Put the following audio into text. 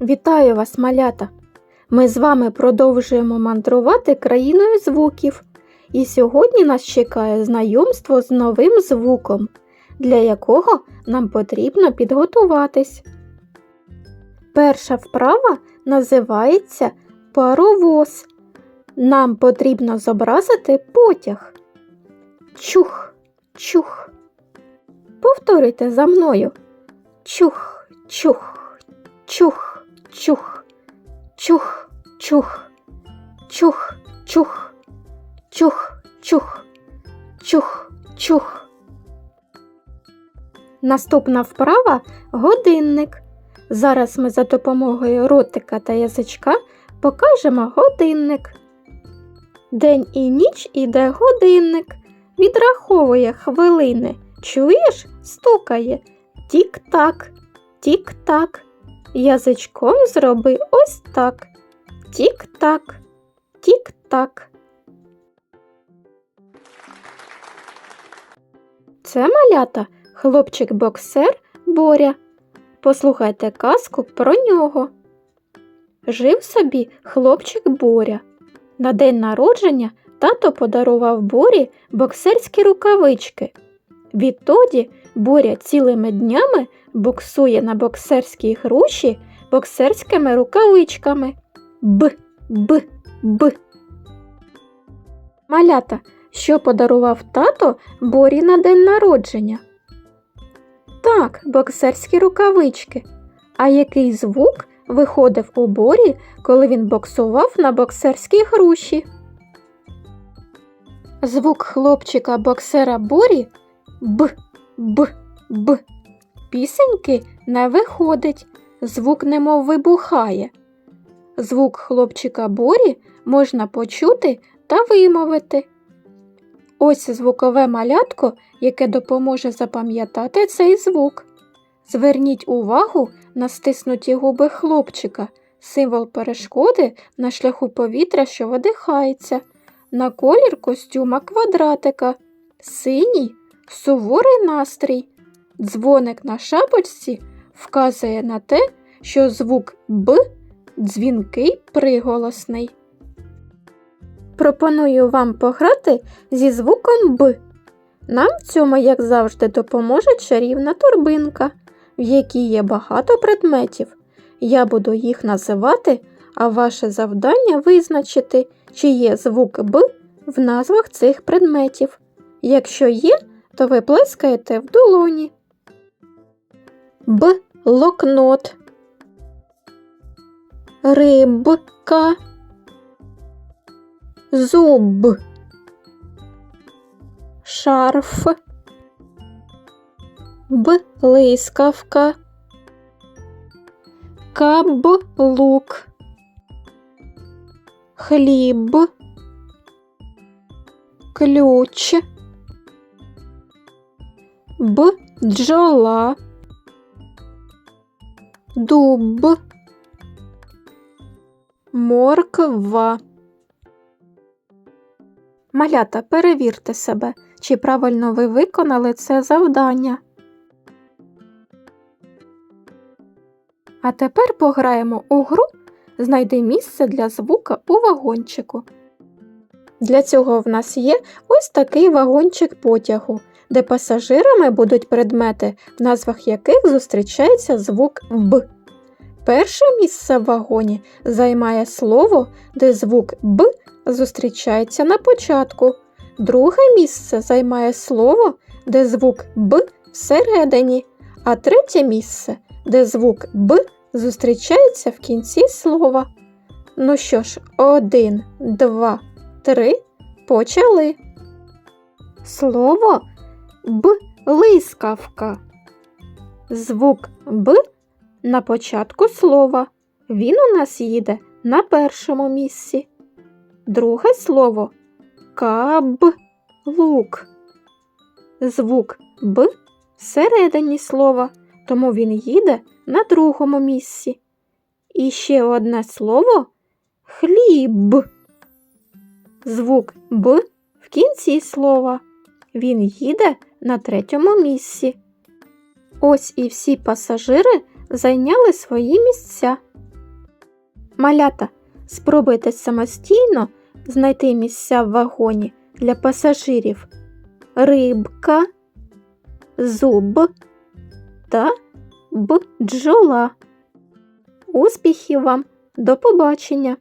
Вітаю вас, малята! Ми з вами продовжуємо мандрувати країною звуків. І сьогодні нас чекає знайомство з новим звуком, для якого нам потрібно підготуватись. Перша вправа називається паровоз. Нам потрібно зобразити потяг. Чух, чух. Повторюйте за мною. Чух, чух, чух, чух, чух, чух, чух, чух, чух, чух, чух, чух. Наступна вправа годинник. Зараз ми за допомогою ротика та язичка покажемо годинник. День і ніч іде годинник, відраховує хвилини. Чуєш, стукає. Тік-так, тік-так. Язичком зроби ось так. Тік-так, тік-так. Це малята хлопчик-боксер Боря. Послухайте казку про нього. Жив собі хлопчик Боря. На день народження тато подарував Борі боксерські рукавички. Відтоді Боря цілими днями боксує на боксерській груші боксерськими рукавичками. Б, б, б. Малята, що подарував тато Борі на день народження? Так, боксерські рукавички. А який звук виходив у Борі, коли він боксував на боксерській груші? Звук хлопчика боксера Борі Б, Б, Б. Пісеньки не виходить, звук немов вибухає. Звук хлопчика Борі можна почути та вимовити. Ось звукове малятко, яке допоможе запам'ятати цей звук. Зверніть увагу на стиснуті губи хлопчика, символ перешкоди на шляху повітря, що видихається, на колір костюма квадратика, синій суворий настрій. Дзвоник на шапочці вказує на те, що звук Б дзвінкий приголосний. Пропоную вам пограти зі звуком Б. Нам в цьому, як завжди, допоможе чарівна торбинка, в якій є багато предметів. Я буду їх називати, а ваше завдання визначити, чи є звук Б в назвах цих предметів. Якщо є, то ви плескаєте в долоні. Б. Локнот. Рибка. Зуб. Шарф. Блискавка. Каблук. Хліб. Ключ. Бджола, дуб, морква. Малята, перевірте себе, чи правильно ви виконали це завдання. А тепер пограємо у гру Знайди місце для звука у вагончику. Для цього в нас є ось такий вагончик потягу, де пасажирами будуть предмети, в назвах яких зустрічається звук Б. Перше місце в вагоні займає слово, де звук Б зустрічається на початку. Друге місце займає слово, де звук Б всередині, а третє місце, де звук Б зустрічається в кінці слова. Ну що ж, один, два, три, почали. Слово блискавка. Звук Б на початку слова. Він у нас їде на першому місці. Друге слово каблук. Звук Б всередині слова, тому він їде на другому місці. І ще одне слово хліб. Звук Б в кінці слова. Він їде на третьому місці. Ось і всі пасажири зайняли свої місця. Малята, спробуйте самостійно знайти місця в вагоні для пасажирів рибка, зуб та бджола. Успіхів вам! До побачення!